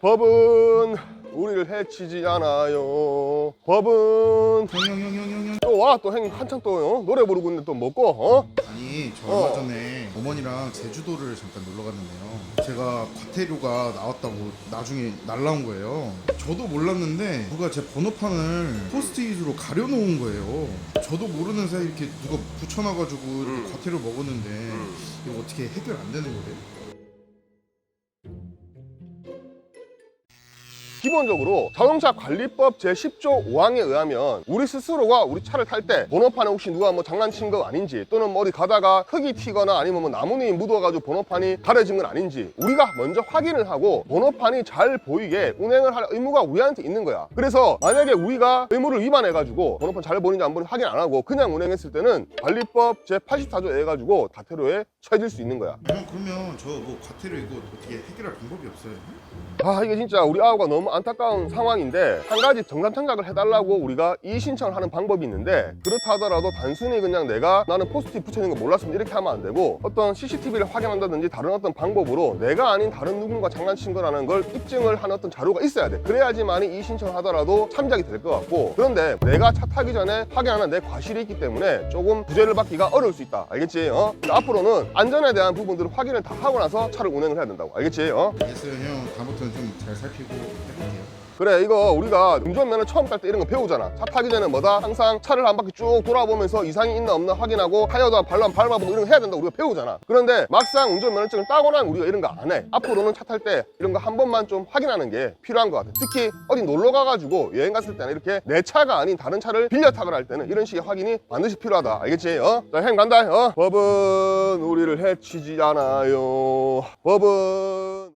법은 우리를 해치지 않아요. 법은 형형형형형 또와또 어? 노래 부르고 있는데 또 먹고 어? 아니 저 얼마 어. 전에 어머니랑 제주도를 잠깐 놀러 갔는데요 제가 과태료가 나왔다고 나중에 날라온 거예요 저도 몰랐는데 누가 제 번호판을 포스트잇으로 가려놓은 거예요 저도 모르는 사이 이렇게 누가 붙여놔가지고 이렇게 음. 과태료 먹었는데 음. 이거 어떻게 해결 안 되는 거예요? 기본적으로 자동차 관리법 제10조 5항에 의하면 우리 스스로가 우리 차를 탈 때 번호판에 혹시 누가 뭐 장난친 거 아닌지 또는 뭐 어디 가다가 흙이 튀거나 아니면 뭐 나뭇잎이 묻어가지고 번호판이 가려진 건 아닌지 우리가 먼저 확인을 하고 번호판이 잘 보이게 운행을 할 의무가 우리한테 있는 거야 그래서 만약에 우리가 의무를 위반해가지고 번호판 잘 보이는지 안 보이는지 확인 안 하고 그냥 운행했을 때는 관리법 제84조에 의해 가지고 과태료에 처해질 수 있는 거야 형 그러면 저 뭐 과태료 이거 어떻게 해결할 방법이 없어요? 아 이게 진짜 우리 아우가 너무 안타까운 상황인데 한 가지 정상청각을 해달라고 우리가 이의 신청을 하는 방법이 있는데 그렇다 하더라도 단순히 그냥 내가 나는 포스트잇 붙여있는 거 몰랐으면 이렇게 하면 안 되고 어떤 CCTV를 확인한다든지 다른 어떤 방법으로 내가 아닌 다른 누군가 장난친 거라는 걸 입증을 하는 어떤 자료가 있어야 돼 그래야지만이 이의 신청을 하더라도 참작이 될 것 같고 그런데 내가 차 타기 전에 확인하는 내 과실이 있기 때문에 조금 구제를 받기가 어려울 수 있다 알겠지? 어? 앞으로는 안전에 대한 부분들을 확인을 다 하고 나서 차를 운행을 해야 된다고 알겠지? 어? 알겠어요 형 다음부터는 좀 잘 살피고 해볼게요 그래 이거 우리가 운전면허 처음 딸 때 이런 거 배우잖아. 차 타기 전에 뭐다? 항상 차를 한 바퀴 쭉 돌아보면서 이상이 있나 없나 확인하고 타이어도 발로 한번 밟아보고 이런 거 해야 된다 우리가 배우잖아. 그런데 막상 운전면허증을 따고 나면 우리가 이런 거 안 해. 앞으로는 차 탈 때 이런 거 한 번만 좀 확인하는 게 필요한 것 같아. 특히 어디 놀러 가가지고 여행 갔을 때는 이렇게 내 차가 아닌 다른 차를 빌려 타거나 할 때는 이런 식의 확인이 반드시 필요하다. 알겠지? 어? 자 행 간다. 어? 법은 우리를 해치지 않아요. 법은